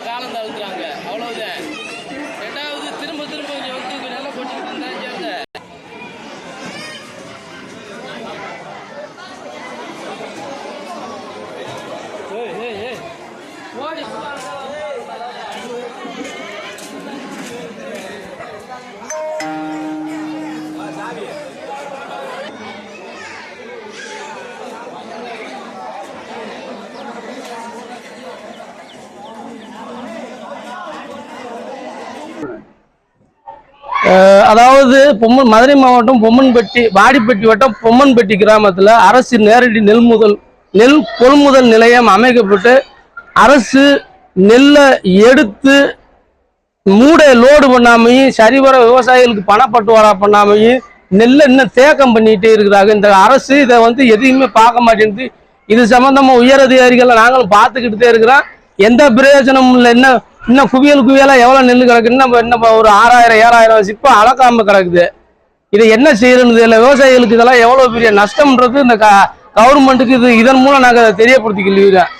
நம்ம காலம் தவிர்த்துறாங்க அவ்வளவுதான். ரெண்டாவது திரும்ப திரும்ப கொஞ்சம் வந்து கொஞ்சம் நல்லா போட்டுக்கிட்டு இருந்தா சேர்ந்த ஓடி. அதாவது பொம்மன் மதுரை மாவட்டம் பொம்மன்பட்டி வாடிப்பட்டி வட்டம் பொம்மன்பட்டி கிராமத்தில் அரசு நேரடி நெல் முதல் நெல் கொள்முதல் நிலையம் அமைக்கப்பட்டு அரசு நெல்லை எடுத்து மூடை லோடு பண்ணாமையும் சரிவர விவசாயிகளுக்கு பணப்பட்டுவாரா பண்ணாமையும் நெல்லை இன்னும் தேக்கம் பண்ணிட்டே இருக்கிறாங்க. இந்த அரசு இதை வந்து எதையுமே பார்க்க மாட்டேங்குது. இது சம்பந்தமா உயர் அதிகாரிகளை நாங்களும் பார்த்துக்கிட்டு இருக்கிறோம். எந்த பிரயோஜனமும் இல்லை. என்ன இன்னும் குவியல் குவியலா எவ்வளவு நெல் கிடக்கு இன்னும் இன்னும் ஒரு ஆறாயிரம் ஏழாயிரம் சிப்பம் அளக்காம கிடக்குது. இதை என்ன செய்யறது தெரியல. விவசாயிகளுக்கு இதெல்லாம் எவ்வளவு பெரிய நஷ்டம்ன்றது இந்த கவர்மெண்ட்டுக்கு இது இதன் மூலம் நாங்க அதை தெரியப்படுத்திக்கிறோம்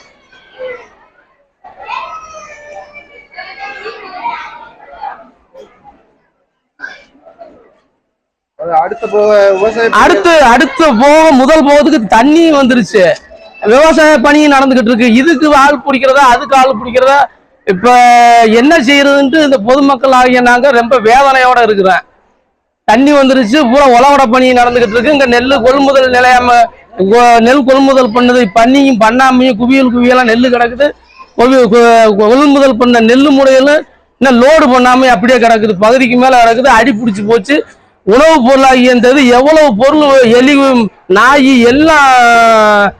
அது அடுத்த அடுத்து அடுத்து போக முதல் போகிறதுக்கு தண்ணி வந்துருச்சு. விவசாய பணி நடந்துகிட்டு இருக்கு. இதுக்கு ஆள் பிடிக்கிறதா அதுக்கு ஆள் பிடிக்கிறதா இப்ப என்ன செய்யறதுன்ட்டு இந்த பொதுமக்கள் ஆகிய நாங்க ரொம்ப வேதனையோட இருக்கிறேன் தண்ணி வந்துருச்சு பூரா உழவட பணி நடந்துகிட்டு இருக்கு. இங்க நெல் கொள்முதல் நிலையாம கொ- நெல் கொள்முதல் பண்ணது பண்ணியும் பண்ணாமையும் குவியல் குவியெல்லாம் நெல் கிடக்குது. கொள்முதல் பண்ண நெல் முறையிலும் இன்னும் லோடு பண்ணாம அப்படியே கிடக்குது. பகுதிக்கு மேல கிடக்குது அடி பிடிச்சி போச்சு. உணவு பொருளாகி இருந்தது எவ்வளவு பொருள் எலி நாய் எல்லாம்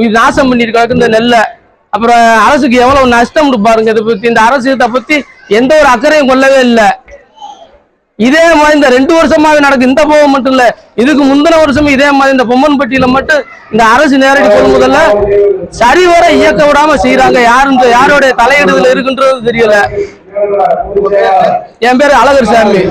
இது நாசம் பண்ணிட்டு கிடக்கு இந்த நெல்லை. அப்புறம் அரசுக்கு எவ்வளவு நஷ்டம் பாருங்க இதை பத்தி. இந்த அரசு இதை பத்தி எந்த ஒரு அக்கறையும் கொள்ளவே இல்லை. இதே மாதிரி இந்த ரெண்டு வருஷமாவே நடக்கு இந்த போகம் மட்டும் இல்ல இதுக்கு முந்தின வருஷம் இதே மாதிரி இந்த பொம்மன்பட்டியில மட்டும் இந்த அரசு நேரடி கொள்முதல்ல சரிவர இயக்க விடாம செய்யறாங்க யாரு யாருடைய தலையிடுதல் இருக்குன்றது தெரியல. என் பேரு அழகர் சாமி.